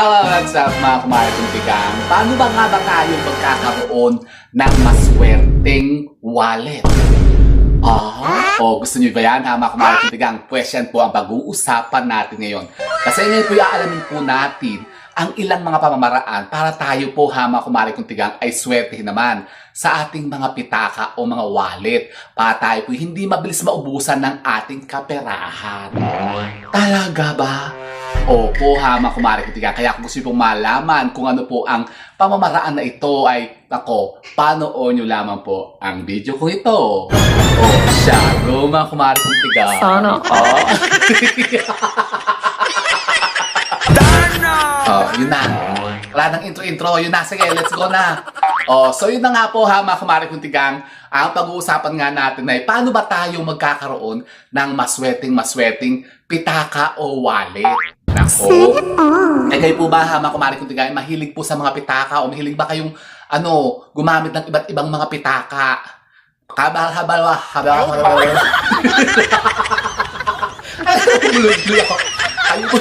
Ah, what's up mga kumaratong tigang? Paano ba nga ba tayo magkakaroon ng maswerteng wallet? Ah, oh, gusto niyo ba yan ha mga kumaratong yan po ang pag-uusapan natin ngayon. Kasi ngayon po iaalamin po natin ang ilang mga pamamaraan para tayo po ha mga kumaratong tigang ay swertehin naman sa ating mga pitaka o mga wallet para tayo po hindi mabilis maubusan ng ating kaperahan. Talaga ba? Opo ha, mga kumari ko tiga. Kaya kung gusto niyo pong malaman kung ano po ang pamamaraan na ito ay, ako, panoorin niyo lamang po ang video ko ito. O siya, go mga kumari kong tiga. Sana Oh. oh, yun na. Wala nang intro-intro. Yun na. Sige, let's go na. Oh, so yun na nga po ha, mga kumari kong tigang. Ang pag-uusapan nga natin ay paano ba tayo magkakaroon ng masweting-masweting pitaka o wallet? Nako. Eh kayo po ba ha, mga kumari kong tigang, mahilig po sa mga pitaka o mahilig ba kayong ano, gumamit ng iba't ibang mga pitaka? Habal, habal, habal, habal, habal. Buluy-buluy ako. Kayo po.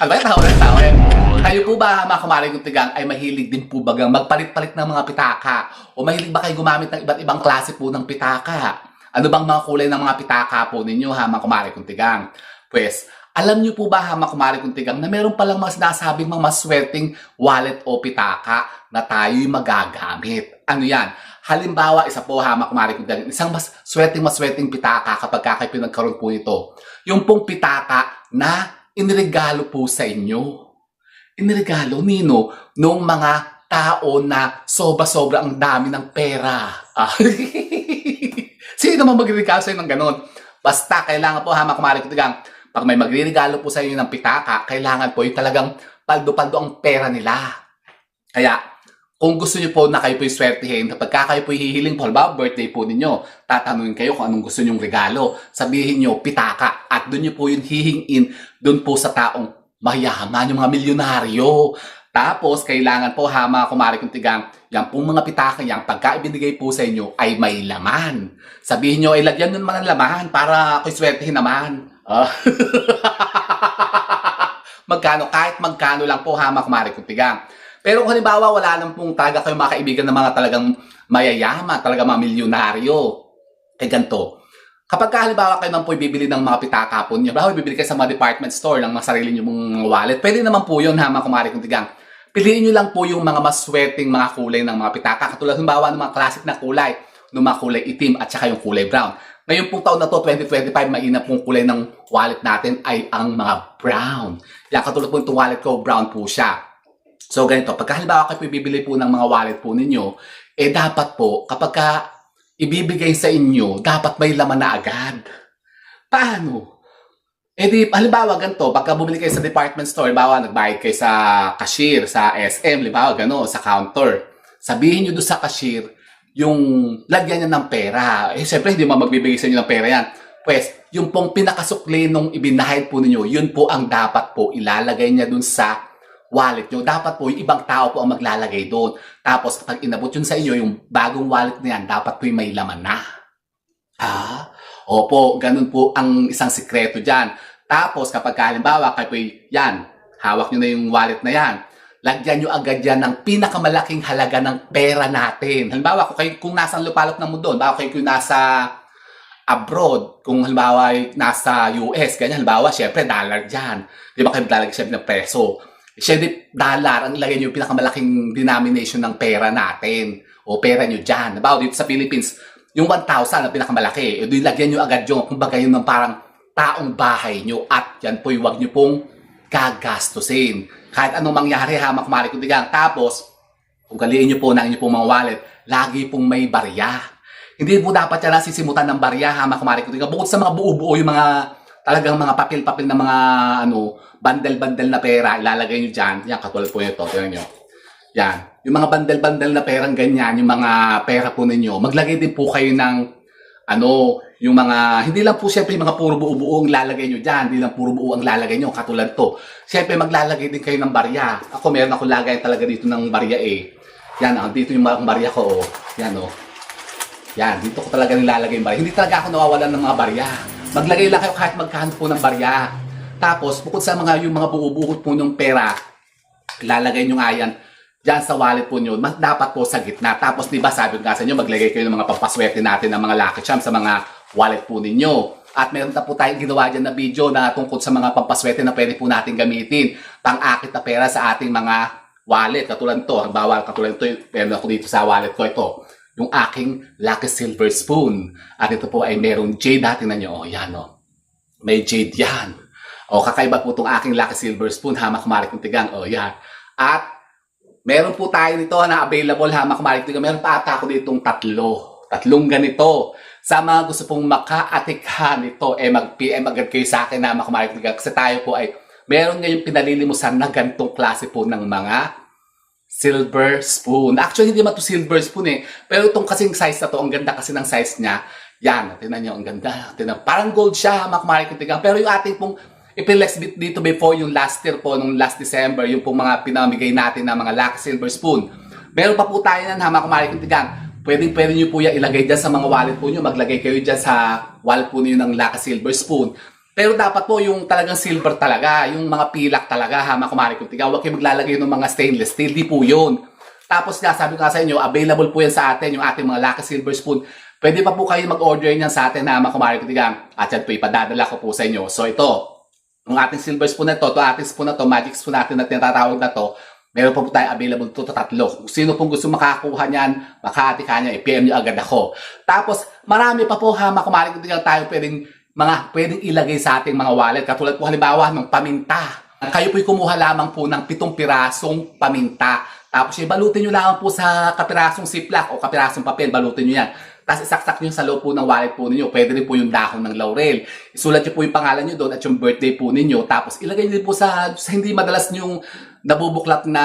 ano ba yung tao eh? Kayo po ba, mga kumaring kong tigang, ay mahilig din po bagang magpalit-palit ng mga pitaka? O mahilig ba kayo gumamit ng iba't ibang klase po ng pitaka? Ano bang mga kulay ng mga pitaka po ninyo, ha, mga kumaring kong tigang? Pues, alam niyo po ba, ha, mga kumaring kong tigang, na meron palang mga sinasabing mga maswerteng wallet o pitaka na tayo'y magagamit. Ano yan? Halimbawa, isa po ha, mga kumaring kong tigang, isang mas swerteng maswerteng pitaka kapag kakay pinagkaroon po ito. Yung pong pitaka na iniregalo po sa inyo. Iniregalo nino nung mga tao na sobra-sobra ang dami ng pera. Ah. Sino naman magregalo sa'yo ng ganon? Basta, kailangan po ha, mga kumaring kong tigang, pag may magre-regalo po sa inyo ng pitaka, kailangan po yung talagang paldo-paldo ang pera nila. Kaya, kung gusto niyo po na kayo po swertihin, kapag ka kayo po hihiling po, halimbawa birthday po ninyo, tatanungin kayo kung anong gusto niyong regalo. Sabihin niyo, pitaka. At doon niyo po yung hihingin doon po sa taong mayaman, yung mga milyonaryo. Tapos, kailangan po ha, mga kumari tigang, yan pong mga pitaka yan, pagka ibinigay po sa inyo, ay may laman. Sabihin nyo, ay lagyan naman ng laman para ako'y swertihin naman. Ah. magkano, kahit magkano lang po ha, mga kumari kong tigang. Pero kung halimbawa, wala lang pong taga kayo mga kaibigan ng mga talagang mayayaman, talagang mga milyonaryo. Eh ganito, kapag ka, halimbawa kayo naman po bibili ng mga pitaka po niyo, halimbawa bibili kayo sa mga department store ng mga sarili niyo mong wallet, pwede naman po yun ha, mga kumari kong tigang. Piliin nyo lang po yung mga mas sweating mga kulay ng mga pitaka. Katulad halimbawa ng mga classic na kulay, ng mga kulay itim at saka yung kulay brown. Ngayon pong taon na to, 2025, mainam pong kulay ng wallet natin ay ang mga brown. Yan, katulad po itong wallet ko, brown po siya. So ganito, pagka halimbawa kayo bibili po ng mga wallet po ninyo, eh dapat po, kapag ka ibibigay sa inyo, dapat may laman na agad. Paano? Eh di, halimbawa ganito, pagka bumili kayo sa department store, halimbawa nagbayad kayo sa cashier, sa SM, halimbawa gano, sa counter. Sabihin nyo doon sa cashier, yung lagyan niya ng pera. Eh, syempre, hindi mo magbibigay sa inyo ng pera yan. Pues, yung pong pinakasukli nung ibinahid po ninyo, yun po ang dapat po ilalagay niya dun sa wallet nyo. Dapat po, yung ibang tao po ang maglalagay doon. Tapos, kapag inabot yun sa inyo, yung bagong wallet na yan, dapat po yung may laman na. Ah, opo, ganun po ang isang sikreto dyan. Tapos, kapag halimbawa, kayo po yan, hawak nyo na yung wallet na yan, lagyan nyo agad yan ng pinakamalaking halaga ng pera natin. Halimbawa, kung, kayo, kung nasa lupalop ng mundo, halimbawa kayo kung nasa abroad, kung halimbawa nasa US, ganyan, halimbawa, syempre, dollar dyan. Di ba kayo maglalagay syempre ng peso? Syempre, dollar, ang ilagay nyo yung pinakamalaking denomination ng pera natin. O pera nyo dyan. Halimbawa, dito sa Philippines, yung 1,000 na pinakamalaki. E, doon lagyan nyo agad yung, kumbaga yun ng parang taong bahay nyo. At yan po, huwag nyo pong gagastusin. Kahit anong mangyari ha, makumari kong tigang. Tapos, kung galiin nyo po ng inyong mga wallet, lagi pong may barya. Hindi po dapat yan sisimutan ng barya ha, makumari kong tigang. Bukod sa mga buo-buo, yung mga talagang mga papel-papel na mga ano, bandel-bandel na pera, ilalagay nyo dyan. Yan, katulad po nito. Tingnan nyo. Yan. Yung mga bandel-bandel na perang ganyan, yung mga pera po ninyo, maglagay din po kayo ng ano, yung mga, hindi lang po siyempre yung mga puro buo-buo ang lalagay nyo dyan, hindi lang puro buo ang lalagay nyo, katulad to. Siyempre maglalagay din kayo ng barya. Ako meron ako lagay talaga dito ng barya eh. Yan, ah, dito yung barya ko, oh. Yan, oh. Yan, dito ko talaga nilalagay yung barya. Hindi talaga ako nawawalan ng mga barya. Maglagay lang kayo kahit magkano po ng barya. Tapos, bukod sa mga yung mga buo-buo po ng pera, lalagay nyo nga yan dyan sa wallet po nyo, mas dapat po sa gitna. Tapos, di ba, sabi ko nga sa inyo, maglagay kayo ng mga pampaswerte natin ng mga lucky charms sa mga wallet po ninyo. At meron na po tayong ginawa dyan na video na tungkol sa mga pampaswerte na pwede po natin gamitin. Pang-akit na pera sa ating mga wallet. Katulad to, halimbawa, katulad to, meron ako dito sa wallet ko ito. Yung aking Lucky Silver Spoon. At ito po ay merong jade. Tingnan nyo, oh, yan oh. May jade yan. O, kakaiba po itong aking Lucky Silver Spoon, hamak marik ng tigang. O, yan. At, meron po tayo nito na available, hamak marik ng tigang. Meron pa ata ako ditong tatlo. Tatlong ganito. Sa mga gusto pong makaatikha nito, eh mag-PM agad kayo sa akin na makumarik ng tigang. Kasi tayo po ay, meron ngayong pinalilimusan na gantong klase po ng mga silver spoon. Actually, hindi man to silver spoon eh. Pero itong kasing size na to, ang ganda kasi ng size niya. Yan, tingnan nyo, ang ganda. Tingnan, parang gold siya, yung tigang. Pero yung ating pong ipilex bit dito before yung last year po, nung last December, yung pong mga pinamigay natin na mga Lucky Silver Spoon. Meron pa po tayo na hamak marik yung tigang. Pwedeng pwede nyo po yan ilagay dyan sa mga wallet po nyo. Maglagay kayo dyan sa wallet po nyo ng Lucky Silver Spoon. Pero dapat po yung talagang silver talaga, yung mga pilak talaga, ha, makumari kung tiga. Huwag kayo maglalagay ng mga stainless steel, di po yun. Tapos nga, sabi ko nga sa inyo, available po yan sa atin, yung ating mga Lucky Silver Spoon. Pwede pa po kayo mag-order niyan sa atin na makumari kung tiga. At yan po, ipadadala ko po sa inyo. So ito, yung ating silver spoon na to, to ating spoon na to, magic spoon natin na tinatawag na to, meron pa po tayo available to, to tatlo. Kung sino pong gusto makakuha niyan, makaatika niya, i-PM niyo agad ako. Tapos, marami pa po ha, makumari kung tiga tayo pwedeng mga pwedeng ilagay sa ating mga wallet. Katulad po halimbawa ng paminta. Kayo po'y kumuha lamang po ng pitong pirasong paminta. Tapos ibalutin nyo lamang po sa kapirasong ziplock o kapirasong papel. Balutin nyo yan. Tapos isaksak nyo sa loob po ng wallet po ninyo. Pwede rin po yung dahon ng laurel. Isulat nyo po yung pangalan nyo doon at yung birthday po ninyo. Tapos ilagay nyo po sa, sa hindi madalas yung nabubuklat na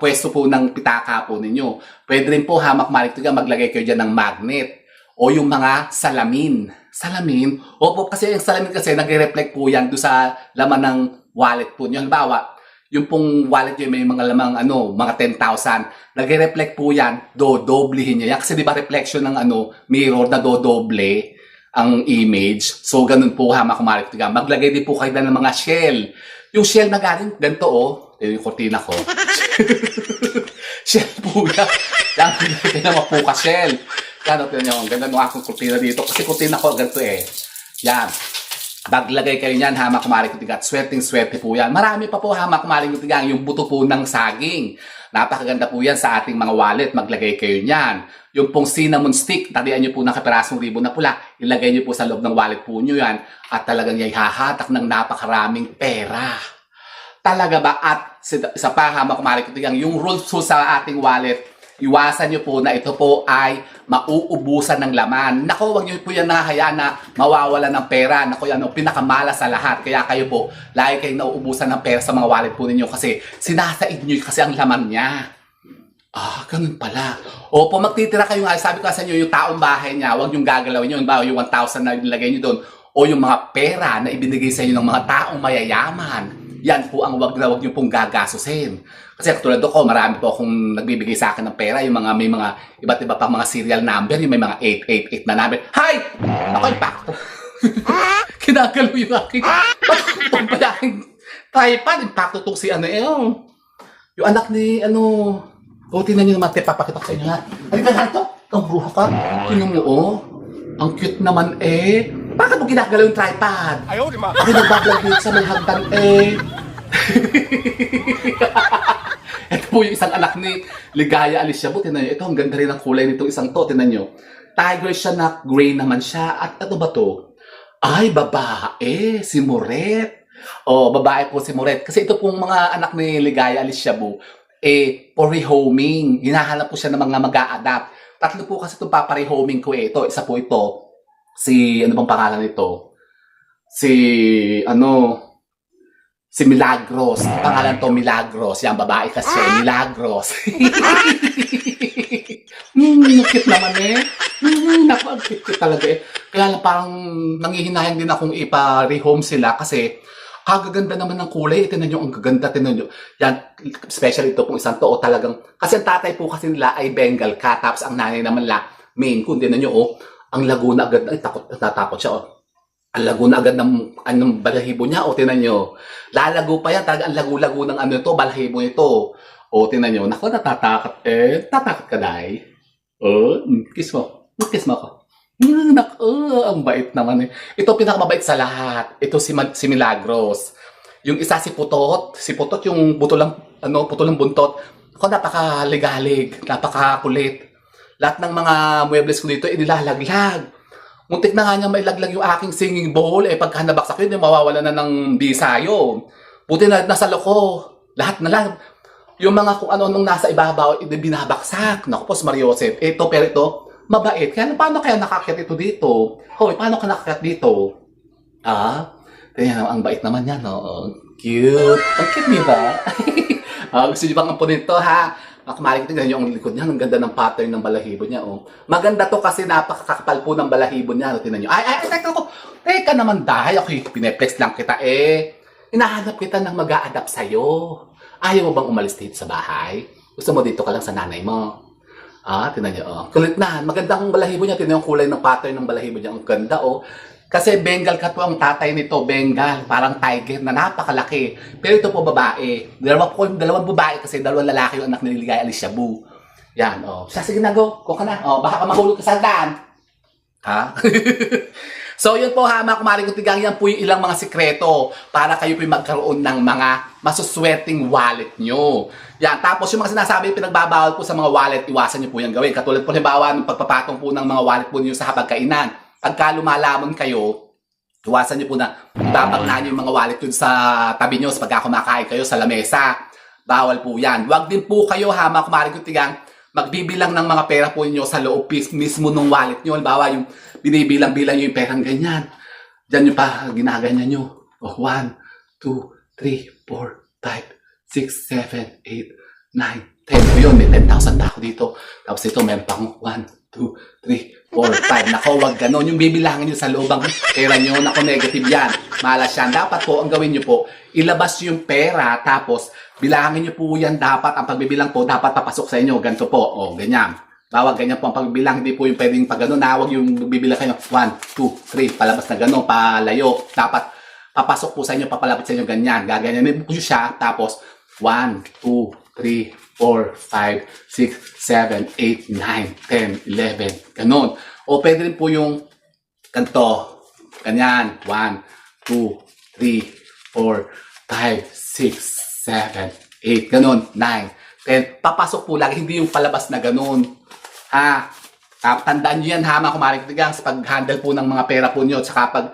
pwesto po ng pitaka po ninyo. Pwede rin po hamak malik maglagay kayo dyan ng magnet o yung mga salamin. Salamin? Opo, kasi yung salamin kasi nagre-reflect po yan doon sa laman ng wallet po nyo. Halimbawa, yung pong wallet nyo may mga lamang ano, mga 10,000. Nagre-reflect po yan, do-doblehin nyo yan. Kasi di ba reflection ng ano, mirror na do-doble ang image. So, ganun po ha, makumalik tiga. Maglagay din po kayo ng mga shell. Yung shell na galing, ganito oh. Ito yung kortina ko. shell po yan. Yan, ito na mapuka shell. Yan, ito nyo. Ang ganda ng aking kurtina dito. Kasi kurtina ko ganito eh. Yan. Maglagay kayo niyan, hamak kumaring kutigang. Swerting swerte po yan. Marami pa po hamak kumaring kutigang. Yung buto po ng saging. Napakaganda po yan sa ating mga wallet. Maglagay kayo niyan. Yung pong cinnamon stick, talian nyo po ng kapirasong ribbon na pula. Ilagay nyo po sa loob ng wallet po nyo yan. At talagang yay hahatak ng napakaraming pera. Talaga ba? At isa pa hamak kumaring kutigang. Yung rules po sa ating wallet, iwasan nyo po na ito po ay mauubusan ng laman. Nako, wag nyo po yan nahayaan na mawawala ng pera. Nako, yan ang pinakamala sa lahat. Kaya kayo po, lagi kayong nauubusan ng pera sa mga wallet po ninyo kasi sinasaid nyo kasi ang laman niya. Ah, ganun pala. Opo, magtitira kayo nga. Sabi ko sa inyo, yung taong bahay niya, huwag yung gagalawin nyo. Yung, yung 1,000 na nilagay nyo doon. O yung mga pera na ibinigay sa inyo ng mga taong mayayaman. Yan po ang wag na wag nyo pong gagasusin. Kasi katulad ko, marami po akong nagbibigay sa akin ng pera. Yung mga, may mga iba't iba pang mga serial number. Yung may mga 888 na number. Hi! Ako yung pakto. Kinagalo yung aking itong pala aking tripod. Impacto itong si ano eh. oh. Yung anak ni ano... O, tingnan nyo naman. Te, papakita ko sa inyo ha. Halika nga ito. Ang bruha ka. Tingnan mo oh. Ang cute naman eh. Bakit mo ginagalaw yung tripod? Ayaw, di ma. Ako nagbablog sa may hagdan eh. Ito po yung isang anak ni Ligaya Alicia po. Tinan nyo, ito ang ganda rin ang kulay nitong isang to. Tinan nyo. Tiger siya na gray naman siya. At ano ba to? Ay, babae. Si Moret. Oh, babae po si Moret. Kasi ito pong mga anak ni Ligaya Alicia po, eh, for rehoming. Hinahanap po siya ng mga mag adapt Tatlo po kasi itong paparehoming ko eh. Ito, isa po ito. Si, ano bang pangalan nito? Si, ano, si Milagros. Ang pangalan to Milagros. Yan, babae kasi siya, Milagros. Hmm, cute naman eh. Hmm, naku, ang cute talaga eh. Kaya lang parang nangihinayang din akong ipa-rehome sila kasi kagaganda naman ng kulay. Tingnan nyo, ang gaganda. Tingnan nyo. Yan, especially ito pong isang to. O talagang, kasi ang tatay po kasi nila ay Bengal cat. Tapos ang nanay naman la, Maine Coon. Tingnan nyo, oh, ang Laguna agad. Ay, takot, natatakot siya, oh. Ang lago na agad ng anong balahibo niya. O, tinan nyo. Lalago pa yan. Talaga ang lago-lago ng ano ito, balahibo nito. O, tinan nyo. Naku, natatakot. Eh, tatakot ka, Day. Oh, kiss mo. Kiss mo ako. Mm, Naku, ang bait naman eh. Ito pinakamabait sa lahat. Ito si, si Milagros. Yung isa si Putot. Si Putot yung buto lang, ano, puto lang buntot. Ako, napakaligalig. Napakakulit. Lahat ng mga muebles ko dito, inilalaglag. Muntik na nga niya mailaglag yung aking singing bowl. Eh, pagka nabaksak yun, eh, mawawala na ng bisa yun. Buti na nasa loko. Lahat na lang. Yung mga kung ano nung nasa ibabaw, eh, binabaksak. Naku po, si Mariosep. Ito, pero ito, mabait. Kaya paano kaya nakakit ito dito? Hoy, paano ka nakakit dito? Ah, kaya ang bait naman yan, no? Cute. Ang cute, di ba? ah, gusto niyo bang ampunin to, ha? Ko tingnan niyo ang likod niya. Ang ganda ng pattern ng balahibo niya, oh. Maganda to kasi napakakapal po ng balahibo niya. No? Tingnan niyo. Ay, ay, ay, teka ko. Teka naman, dahil ako, pineplex lang kita, eh. Hinahanap kita ng mag a adapt sa'yo. Ayaw mo bang umalis dito sa bahay? Gusto mo dito ka lang sa nanay mo? Ah, tinan niyo, oh. Kulit na. Maganda ang balahibo niya. Tinan yung kulay ng pattern ng balahibo niya. Ang ganda, oh. Kasi Bengal cat po ang tatay nito, Bengal. Parang tiger na napakalaki. Pero ito po babae. Dalawa po, dalawang babae kasi dalawang lalaki yung anak ni Ligay Alicia Bu. Yan, oh. Siya, sige na, go. Go ka na. Oh, baka ka mahulog ka sa daan. Ha? so, yun po ha, mga kumaring kutigang, yan po yung ilang mga sikreto para kayo po magkaroon ng mga masuswerteng wallet nyo. Yan, tapos yung mga sinasabi pinagbabawal po sa mga wallet, iwasan nyo po yung gawin. Katulad po halimbawa ng pagpapatong po ng mga wallet po niyo sa hapagkainan. Pagka lumalamon kayo, iwasan nyo po na babaglaan nyo yung mga wallet yun sa tabi sa pagka kumakain kayo sa lamesa. Bawal po yan. Huwag din po kayo ha, mga kumaring kutigang, magbibilang ng mga pera po ninyo sa loob mismo ng wallet nyo. Halimbawa, yung binibilang-bilang nyo yung perang ganyan. Diyan nyo pa, ginaganyan nyo. Oh, 1, 2, 3, 4, 5, 6, 7, 8, 9, 10. O yun, may 10,000 tao dito. Tapos ito, meron pa akong 1, 2, 3, 4, 5. Nako, wag ganon. Yung bibilangin nyo sa loob ng pera nyo, nako, negative yan. Malas yan. Dapat po, ang gawin nyo po, ilabas yung pera, tapos bilangin nyo po yan dapat. Ang pagbibilang po, dapat papasok sa inyo. Ganito po. O, ganyan. Bawag ganyan po ang pagbibilang. Hindi po yung pwedeng pag gano'n. Nawag yung bibilang kayo. 1, 2, 3. Palabas na gano'n. Palayo. Dapat papasok po sa inyo, papalapit sa inyo ganyan. Gaganyanin po siya. Tapos 1, 2, 3, 4, 5, 6, 7, 8, 9, 10, 11. Ganon. O pwede rin po yung ganito. Ganyan. 1, 2, 3, 4, 5, 6, 7, 8. Ganon. 9, 10. Papasok po lagi. Hindi yung palabas na ganon. Ha? Tandaan nyo yan ha, mga kumaring tigang, sa pag-handle po ng mga pera po nyo, at saka pag,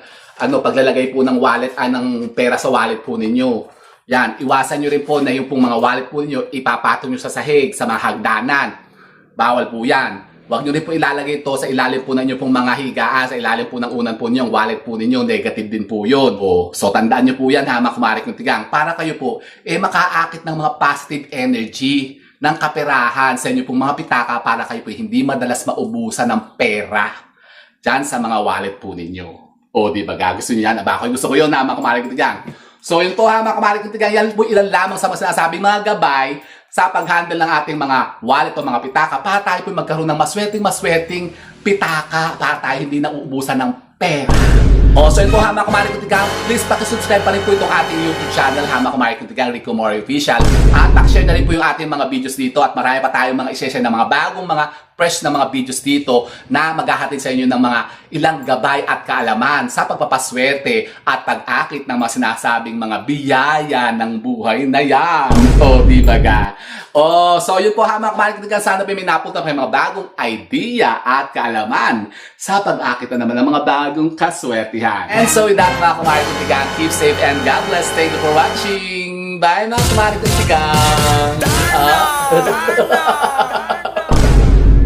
ano, paglalagay po ng wallet, ah, ng pera sa wallet po ninyo. Yan, iwasan nyo rin po na yung pong mga wallet po ninyo, ipapatong nyo sa sahig, sa mga hagdanan. Bawal po yan. Huwag nyo rin po ilalagay ito sa ilalim po ng inyo pong mga higaan, sa ilalim po ng unan po ninyo, wallet po ninyo, negative din po yun. O, so tandaan nyo po yan ha, mga kumarik ng tigang, para kayo po, eh makaakit ng mga positive energy ng kaperahan sa inyo pong mga pitaka para kayo po hindi madalas maubusan ng pera dyan sa mga wallet po ninyo. O, di ba? Gusto niyo yan? Aba, ako gusto ko yun na mga kumarik ng tigang. So, yun po ha, mga kumarik ng tigang, yan po ilan lamang sa mga sinasabing mga gabay sa pag-handle ng ating mga wallet o mga pitaka para tayo po magkaroon ng maswerteng pitaka para tayo hindi nauubusan ng pera. O, so yun po ha mga kumarik kutigang, please pakisubscribe pa rin po itong ating YouTube channel ha mga kumarik kutigang Rico Mori Official. At pakishare na rin po yung ating mga videos dito at marami pa tayong mga iseshare na mga bagong mga fresh na mga videos dito na maghahatid sa inyo ng mga ilang gabay at kaalaman sa pagpapaswerte at pag-akit ng mga sinasabing mga biyaya ng buhay na yan. O, di ba ga? O, so yun po ha mga kumarik kutigang, sana may napunta kayo mga bagong idea at kaalaman sa pag-akit na naman ng mga bagong kaswertihan. And so with that mga kumarik kutigang, keep safe and God bless. Thank you for watching. Bye mga kumarik kutigang. Ah.